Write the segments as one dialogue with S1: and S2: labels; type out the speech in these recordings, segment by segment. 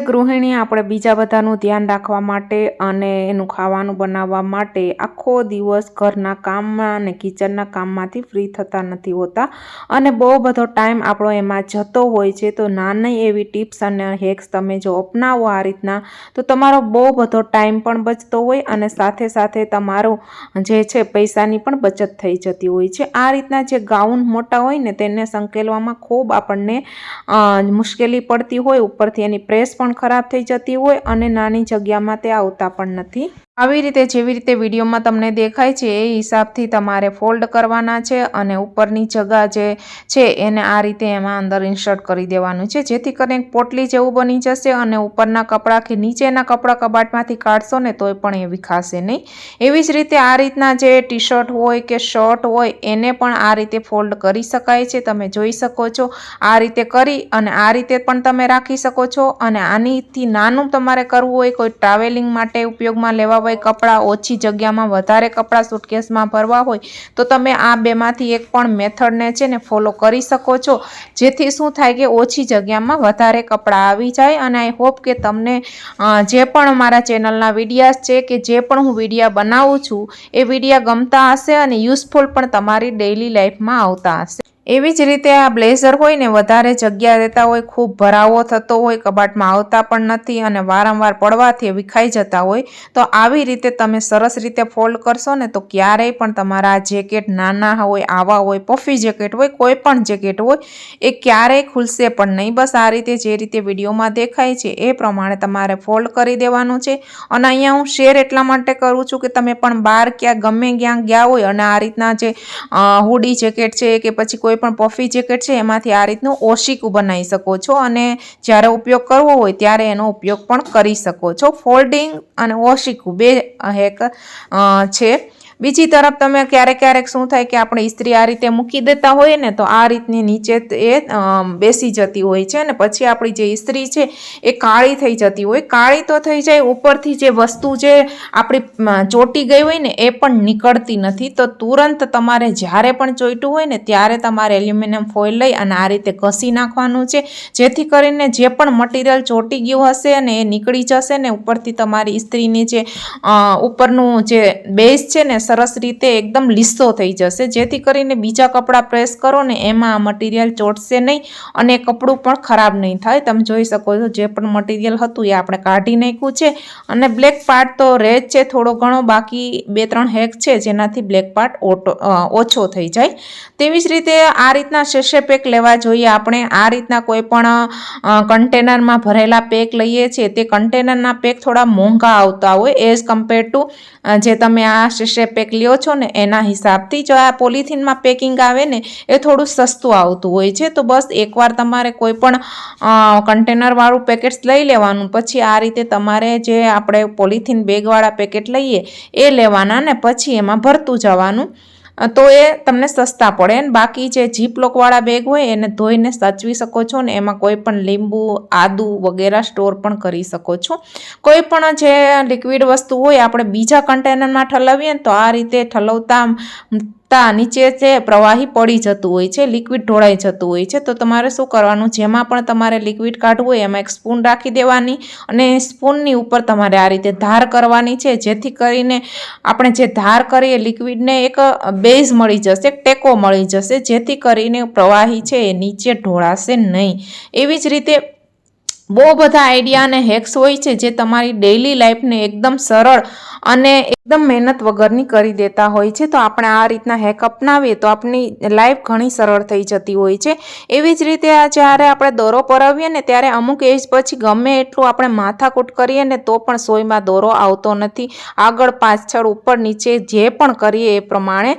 S1: ગૃહિણી આપણે બીજા બધાનું ધ્યાન રાખવા માટે અને એનું ખાવાનું બનાવવા માટે આખો દિવસ ઘરના કામમાં અને કિચનના કામમાંથી ફ્રી થતા નથી હોતા. અને બહુ બધો ટાઈમ આપણો એમાં જતો હોય છે. તો નાની એવી ટિપ્સ અને હેક્સ તમે જો અપનાવો આ રીતના, તો તમારો બહુ બધો ટાઈમ પણ બચતો હોય અને સાથે સાથે તમારું જે છે પૈસાની પણ બચત થઈ જતી હોય છે. આ રીતના જે ગાઉન મોટા હોય ને, તેને સંકેલવામાં ખૂબ આપણને મુશ્કેલી પડતી હોય. ઉપરથી એની પ્રેસ પણ ખરાબ થઈ જતી હોય અને નાની જગ્યામાં તે આવતા પણ નથી. આવી રીતે જેવી રીતે વિડીયોમાં તમને દેખાય છે, એ હિસાબથી તમારે ફોલ્ડ કરવાના છે અને ઉપરની જગા જે છે, એને આ રીતે એમાં અંદર ઇન્સર્ટ કરી દેવાનું છે. જેથી કરીને પોટલી જેવું બની જશે અને ઉપરના કપડાં કે નીચેના કપડાં કબાટમાંથી કાઢશો ને તોય પણ એ વિખાશે નહીં. એવી જ રીતે આ રીતના જે ટી શર્ટ હોય કે શર્ટ હોય, એને પણ આ રીતે ફોલ્ડ કરી શકાય છે. તમે જોઈ શકો છો, આ રીતે કરી અને આ રીતે પણ તમે રાખી શકો છો. અને આનીથી નાનું તમારે કરવું હોય, કોઈ ટ્રાવેલિંગ માટે ઉપયોગમાં લેવા હોય, કપડાં ઓછી જગ્યામાં વધારે કપડાં સુટકેસમાં ભરવા હોય, તો તમે આ બેમાંથી એક પણ મેથડને છે ને ફોલો કરી શકો છો. જેથી શું થાય કે ઓછી જગ્યામાં વધારે કપડાં આવી જાય અને આઈ હોપ કે તમને જે પણ મારા ચેનલના વિડીયાઝ છે કે જે પણ હું વિડીયા બનાવું છું, એ વિડીયા ગમતા હશે અને યુઝફુલ પણ તમારી ડેઇલી લાઈફમાં આવતા હશે. એવી જ રીતે આ બ્લેઝર હોય ને, વધારે જગ્યા રહેતા હોય, ખૂબ ભરાવો થતો હોય, કબાટમાં આવતા પણ નથી અને વારંવાર પડવાથી વિખાઈ જતા હોય, તો આવી રીતે તમે સરસ રીતે ફોલ્ડ કરશો ને, તો ક્યારેય પણ તમારા જેકેટ નાના હોય, આવા હોય, પફી જેકેટ હોય, કોઈ પણ જેકેટ હોય, એ ક્યારેય ખુલશે પણ નહીં. બસ આ રીતે જે રીતે વિડીયોમાં દેખાય છે, એ પ્રમાણે તમારે ફોલ્ડ કરી દેવાનું છે. અને અહીંયા હું શેર એટલા માટે કરું છું કે તમે પણ બહાર ક્યાં ગમે ક્યાં ગયા હોય અને આ રીતના જે હુડી જેકેટ છે કે પછી કોઈ પણ પફી જેકેટ છે, એમાંથી આ રીતનું ઓશિકું બનાવી શકો છો અને જ્યારે ઉપયોગ કરવો હોય ત્યારે એનો ઉપયોગ પણ કરી શકો છો. ફોલ્ડિંગ અને ઓશિકું બે હેક છે. બીજી તરફ તમે ક્યારેક ક્યારેક શું થાય કે આપણે ઇસ્ત્રી આ રીતે મૂકી દેતા હોઈએ ને તો આ રીતની નીચે એ બેસી જતી હોય છે ને પછી આપણી જે ઇસ્ત્રી છે એ કાળી થઈ જતી હોય. કાળી તો થઈ જાય, ઉપરથી જે વસ્તુ જે આપણી ચોંટી ગઈ હોય ને એ પણ નીકળતી નથી. તો તુરંત તમારે જ્યારે પણ ચોંટ્યું હોય ને ત્યારે તમારે એલ્યુમિનિયમ ફોઇલ લઈ અને આ રીતે ઘસી નાખવાનું છે. જેથી કરીને જે પણ મટીરિયલ ચોંટી ગયું હશે અને એ નીકળી જશે ને ઉપરથી તમારી ઇસ્ત્રીની જે ઉપરનું જે બેઝ છે ને સરસ રીતે એકદમ લીસો થઈ જશે. જેથી કરીને બીજા કપડાં પ્રેસ કરો ને એમાં આ મટીરિયલ ચોટશે નહીં અને કપડું પણ ખરાબ નહીં થાય. તમે જોઈ શકો છો જે પણ મટીરિયલ હતું એ આપણે કાઢી નાખ્યું છે. અને બ્લેક પાર્ટ તો રહે જ છે, થોડો ઘણો, બાકી બે ત્રણ હેક છે જેનાથી બ્લેક પાર્ટ ઓટો ઓછો થઈ જાય. તેવી જ રીતે આ રીતના શેષે પેક લેવા જોઈએ. આપણે આ રીતના કોઈ પણ કન્ટેનરમાં ભરેલા પેક લઈએ છીએ. તે કન્ટેનરના પેક થોડા મોંઘા આવતા હોય. એઝ કમ્પેર ટુ જે તમે આ શેષે પેક લ્યો છો ને, એના હિસાબથી જો આ પોલિથીનમાં પેકિંગ આવે ને, એ થોડું સસ્તું આવતું હોય છે. તો બસ એકવાર તમારે કોઈ પણ કન્ટેનરવાળું પેકેટ્સ લઈ લેવાનું. પછી આ રીતે તમારે જે આપણે પોલિથીન બેગવાળા પેકેટ લઈએ, એ લેવાના ને પછી એમાં ભરતું જવાનું. તો એ તમને સસ્તા પડે. અને બાકી જે જીપ લોકવાળા બેગ હોય એને ધોઈને સાચવી શકો છો ને એમાં કોઈ પણ લીંબુ, આદુ વગેરે સ્ટોર પણ કરી શકો છો. કોઈ પણ જે લિક્વિડ વસ્તુ હોય આપણે બીજા કન્ટેનરમાં ઠલવીએ ને તો આ રીતે ઠલવતા તા નીચે છે, પ્રવાહી પડી જતું હોય છે લિક્વિડ ઢોળાઈ જતું હોય છે, તો તમારે શું કરવાનું? જેમાં પણ તમારે લિક્વિડ કાઢવું હોય, એમાં એક સ્પૂન રાખી દેવાની અને સ્પૂનની ઉપર તમારે આ રીતે ધાર કરવાની છે, જેથી કરીને આપણે જે ધાર કરીએ લિક્વિડને એક બેઝ મળી જશે ટેકો મળી જશે, જેથી કરીને પ્રવાહી છે એ નીચે ઢોળાશે નહીં. એવી જ રીતે બહુ બધા આઈડિયા અને હેક્સ હોય છે, જે તમારી ડેઇલી લાઈફને એકદમ સરળ અને એકદમ મહેનત વગરની કરી દેતા હોય છે, તો આપણે આ રીતના હેક અપનાવીએ તો આપણી લાઈફ ઘણી સરળ થઈ જતી હોય છે. એવી જ રીતે આ જ્યારે આપણે દોરો પરાવીએ ને ત્યારે અમુક એજ પછી ગમે એટલું આપણે માથાકૂટ કરીએ ને તો પણ સોયમાં દોરો આવતો નથી. આગળ પાછળ ઉપર નીચે જે પણ કરીએ એ પ્રમાણે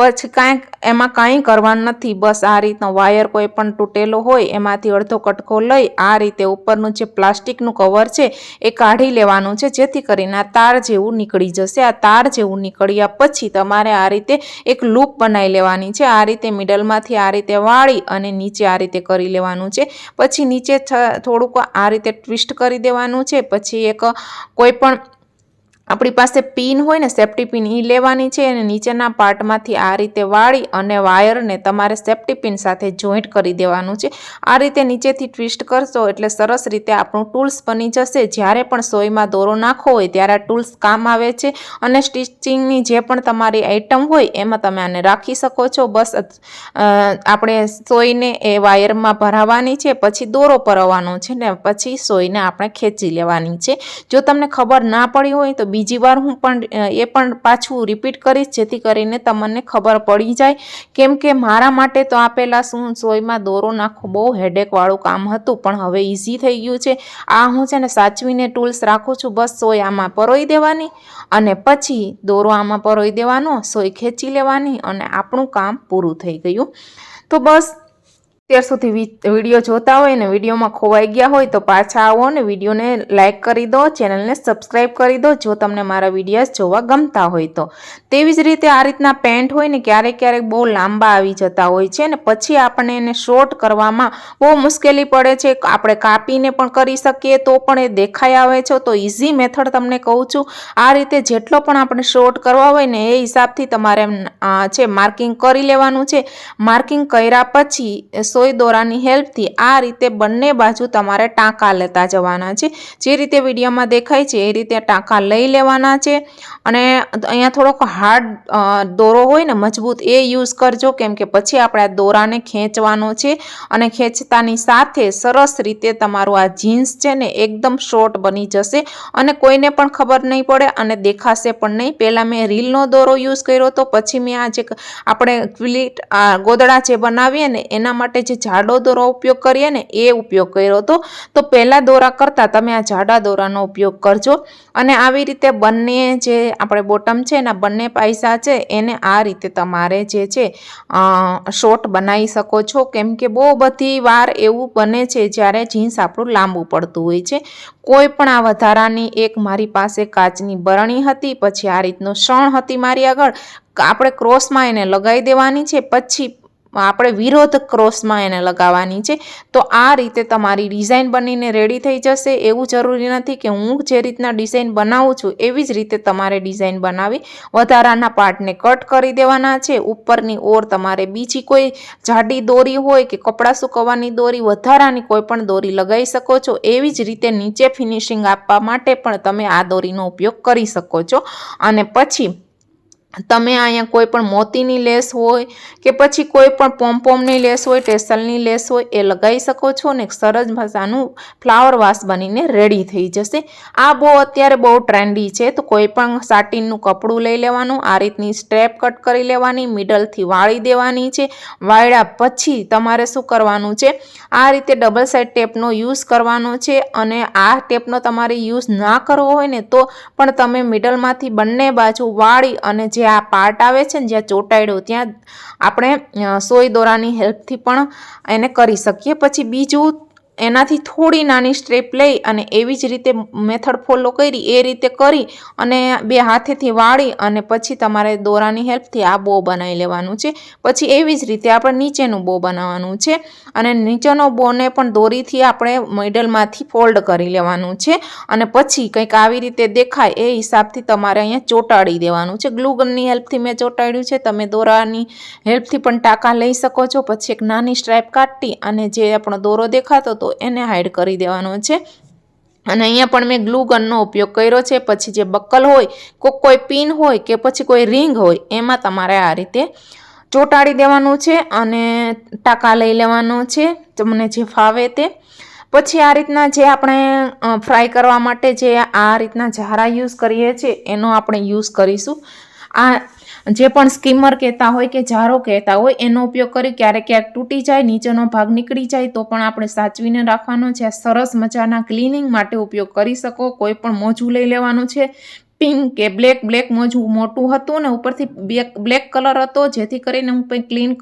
S1: પછી કાંઈક એમાં કાંઈ કરવાનું નથી. બસ આ રીતનો વાયર કોઈ પણ તૂટેલો હોય એમાંથી અડધો કટકો લઈ આ રીતે ઉપરનું જે પ્લાસ્ટિકનું કવર છે એ કાઢી લેવાનું છે, જેથી કરીને આ તાર જેવું નીકળી જશે. આ તાર જેવું નીકળ્યા પછી તમારે આ રીતે એક લૂપ બનાવી લેવાની છે. આ રીતે મિડલમાંથી આ રીતે વાળી અને નીચે આ રીતે કરી લેવાનું છે. પછી નીચે થોડુંક આ રીતે ટ્વિસ્ટ કરી દેવાનું છે. પછી એક કોઈ પણ આપણી પાસે પિન હોય ને સેફ્ટી પિન એ લેવાની છે અને નીચેના પાર્ટમાંથી આ રીતે વાળી અને વાયરને તમારે સેફ્ટી પિન સાથે જોઈન્ટ કરી દેવાનું છે. આ રીતે નીચેથી ટ્વિસ્ટ કરશો એટલે સરસ રીતે આપણું ટૂલ્સ બની જશે. જ્યારે પણ સોયમાં દોરો નાખો હોય ત્યારે ટૂલ્સ કામ આવે છે અને સ્ટિચિંગની જે પણ તમારી આઈટમ હોય એમાં તમે આને રાખી શકો છો. બસ આપણે સોયને એ વાયરમાં ભરાવાની છે, પછી દોરો પરવાનો છે ને પછી સોયને આપણે ખેંચી લેવાની છે. જો તમને ખબર ના પડી હોય તો બીજી વાર હું પણ એ પણ પાછું રિપીટ કરીશ, જેથી કરીને તમને ખબર પડી જાય. કેમ કે મારા માટે તો આપેલા શું સોયમાં દોરો નાખવો બહુ હેડેકવાળું કામ હતું, પણ હવે ઇઝી થઈ ગયું છે. આ હું છે ને સાચવીને ટૂલ્સ રાખું છું, બસ સોય આમાં પરોઈ દેવાની અને પછી દોરો આમાં પરોઈ દેવાનો, સોય ખેંચી લેવાની અને આપણું કામ પૂરું થઈ ગયું. તો બસ અત્યાર સુધી વીડિયો જોતા હોય ને વિડીયોમાં ખોવાઈ ગયા હોય તો પાછા આવો ને વિડીયોને લાઇક કરી દો, ચેનલને સબસ્ક્રાઈબ કરી દો જો તમને મારા વિડીયાઝ જોવા ગમતા હોય તો. તેવી જ રીતે આ રીતના પેન્ટ હોય ને ક્યારેક ક્યારેક બહુ લાંબા આવી જતા હોય છે ને પછી આપણે એને શોર્ટ કરવામાં બહુ મુશ્કેલી પડે છે. આપણે કાપીને પણ કરી શકીએ તો પણ એ દેખાઈ આવે છે. તો ઇઝી મેથડ તમને કહું છું. આ રીતે જેટલો પણ આપણે શોર્ટ કરવા હોય ને એ હિસાબથી તમારે છે, માર્કિંગ કરી લેવાનું છે. માર્કિંગ કર્યા પછી સોય દોરાની હેલ્પથી આ રીતે બંને બાજુ તમારે ટાંકા લેતા જવાના છે. જે રીતે વિડીયોમાં દેખાય છે એ રીતે ટાંકા લઈ લેવાના છે. અને અહીંયા થોડોક હાર્ડ દોરો હોય ને મજબૂત એ યુઝ કરજો. કેમ કે પછી આપણે આ દોરાને ખેંચવાનો છે અને ખેંચતાની સાથે સરસ રીતે તમારું આ જીન્સ છે ને એકદમ શોર્ટ બની જશે અને કોઈને પણ ખબર નહીં પડે અને દેખાશે પણ નહીં. પહેલાં મેં રીલનો દોરો યુઝ કર્યો તો પછી મેં આ જે આપણે ક્વિલિટ ગોદડા જે બનાવીએ ને એના માટે જે જાડો દોરો ઉપયોગ કરીએ ને એ ઉપયોગ કર્યો હતો. તો પહેલાં દોરા કરતાં તમે આ જાડા દોરાનો ઉપયોગ કરજો. અને આવી રીતે બંને જે આપણે બોટમ છે એના બંને પૈસા છે એને આ રીતે તમારે જે છે શોર્ટ બનાવી શકો છો. કેમ કે બહુ બધી વાર એવું બને છે જ્યારે જીન્સ આપણું લાંબુ પડતું હોય છે. કોઈ પણ આ વધારાની એક મારી પાસે કાચની બરણી હતી, પછી આ રીતનો શણ હતી મારી આગળ. આપણે ક્રોસમાં એને લગાવી દેવાની છે. પછી આપણે વિરોધ ક્રોસમાં એને લગાવવાની છે, તો આ રીતે તમારી ડિઝાઇન બનીને રેડી થઈ જશે. એવું જરૂરી નથી કે હું જે રીતના ડિઝાઇન બનાવું છું, એવી જ રીતે તમારે ડિઝાઇન બનાવી વધારાના પાર્ટને કટ કરી દેવાના છે. ઉપરની ઓર તમારે બીજી કોઈ જાડી દોરી હોય કે કપડાં સુકવવાની દોરી, વધારાની કોઈ પણ દોરી લગાવી શકો છો. એવી જ રીતે નીચે ફિનિશિંગ આપવા માટે પણ તમે આ દોરીનો ઉપયોગ કરી શકો છો. અને પછી તમે અહીંયા કોઈ પણ મોતીની લેસ હોય કે પછી કોઈ પણ પોમપોમની લેસ હોય, ટેસલની લેસ હોય, એ લગાવી શકો છો ને સરસ ભાષાનું ફ્લાવર વાસ બનીને રેડી થઈ જશે. આ બહુ અત્યારે બહુ ટ્રેન્ડી છે, તો કોઈ પણ સાટીનનું કપડું લઈ લેવાનું, આ રીતની સ્ટ્રેપ કટ કરી લેવાની, મિડલથી વાળી દેવાની છે. વાળ્યા પછી તમારે શું કરવાનું છે, આ રીતે ડબલ સાઇડ ટેપનો યુઝ કરવાનો છે અને આ ટેપનો તમારે યુઝ ના કરવો હોય ને તો પણ તમે મિડલમાંથી બંને બાજુ વાળી અને જે જે આ પાર્ટ આવે છે ને જ્યાં ચોટાડ્યો, ત્યાં આપણે સોય દોરાની હેલ્પથી પણ એને કરી શકીએ. પછી બીજું એનાથી થોડી નાની સ્ટ્રેપ લઈ અને એવી જ રીતે મેથડ ફોલો કરી, એ રીતે કરી અને બે હાથેથી વાળી અને પછી તમારે દોરાની હેલ્પથી આ બો બનાવી લેવાનું છે. પછી એવી જ રીતે આપણે નીચેનું બો બનાવવાનું છે અને નીચેનો બોને પણ દોરીથી આપણે મિડલમાંથી ફોલ્ડ કરી લેવાનું છે અને પછી કંઈક આવી રીતે દેખાય એ હિસાબથી તમારે અહીંયા ચોંટાડી દેવાનું છે. ગ્લુગનની હેલ્પથી મેં ચોંટાડ્યું છે, તમે દોરાની હેલ્પથી પણ ટાંકા લઈ શકો છો. પછી એક નાની સ્ટ્રાઇપ કાઢી અને જે આપણો દોરો દેખાતો તો એને હાઈડ કરી દેવાનો છે. અને અહીંયા પણ મેં ગ્લુ ગનનો ઉપયોગ કર્યો છે. પછી જે બક્કલ હોય કોઈ કોઈ પિન હોય કે પછી કોઈ રિંગ હોય, એમાં તમારે આ રીતે ચોંટાડી દેવાનું છે અને ટાંકા લઈ લેવાનો છે તમને જે ફાવે તે. પછી આ રીતના જે આપણે ફ્રાય કરવા માટે જે આ રીતના ઝારા યુઝ કરીએ છીએ, એનો આપણે યુઝ કરીશું. આ જે પણ સ્કીમર કહેતા હોય કે જારો કહેતા હોય, એનો ઉપયોગ કરી ક્યારેક ક્યારેક તૂટી જાય, નીચેનો ભાગ નીકળી જાય, તો પણ આપણે સાચવીને રાખવાનો છે. સરસ મજાના ક્લિનિંગ માટે ઉપયોગ કરી શકો. કોઈ પણ મોજું લઈ લેવાનું છે. પિંક કે બ્લેક બ્લેક મોજું મોટું હતું ને ઉપરથી બ્લેક બ્લેક કલર હતો, જેથી કરીને હું કંઈ ક્લીન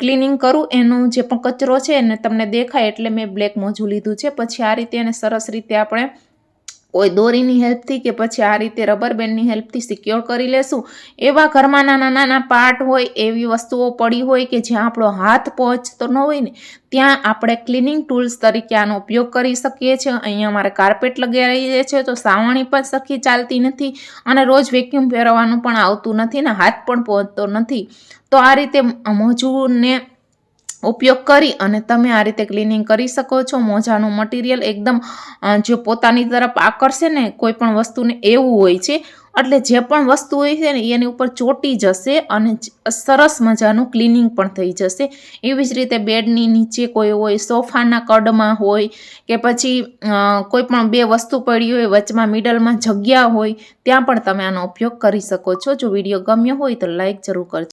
S1: ક્લિનિંગ કરું, એનો જે પણ કચરો છે એને તમને દેખાય એટલે મેં બ્લેક મોજું લીધું છે. પછી આ રીતે એને સરસ રીતે આપણે કોઈ દોરીની હેલ્પથી કે પછી આ રીતે રબર બેન્ડની હેલ્પથી સિક્યોર કરી લેશું? એવા ઘરમાં નાના નાના પાર્ટ હોય, એવી વસ્તુઓ પડી હોય કે જ્યાં આપણો હાથ પહોંચતો ન હોય ને, ત્યાં આપણે ક્લિનિંગ ટૂલ્સ તરીકે આનો ઉપયોગ કરી શકીએ છીએ. અહીંયા અમારે કાર્પેટ લગાવી છે તો સાવણી પણ સખી ચાલતી નથી અને રોજ વેક્યુમ ફેરવવાનું પણ આવતું નથી ને, હાથ પણ પહોંચતો નથી. તો આ રીતે મોજુને ઉપયોગ કરી અને તમે આ રીતે ક્લિનિંગ કરી શકો છો. મોજાનું મટીરિયલ એકદમ જે પોતાની તરફ આકર્ષે ને કોઈ પણ વસ્તુને એવું હોય છે, એટલે જે પણ વસ્તુ હોય છે ને એની ઉપર ચોટી જશે અને સરસ મજાનું ક્લિનિંગ પણ થઈ જશે. એવી જ રીતે બેડની નીચે કોઈ હોય, સોફાના કડમાં હોય કે પછી કોઈ પણ બે વસ્તુ પડી હોય, વચમાં મિડલમાં જગ્યા હોય, ત્યાં પણ તમે આનો ઉપયોગ કરી શકો છો. જો વીડિયો ગમ્યો હોય તો લાઇક જરૂર કરજો.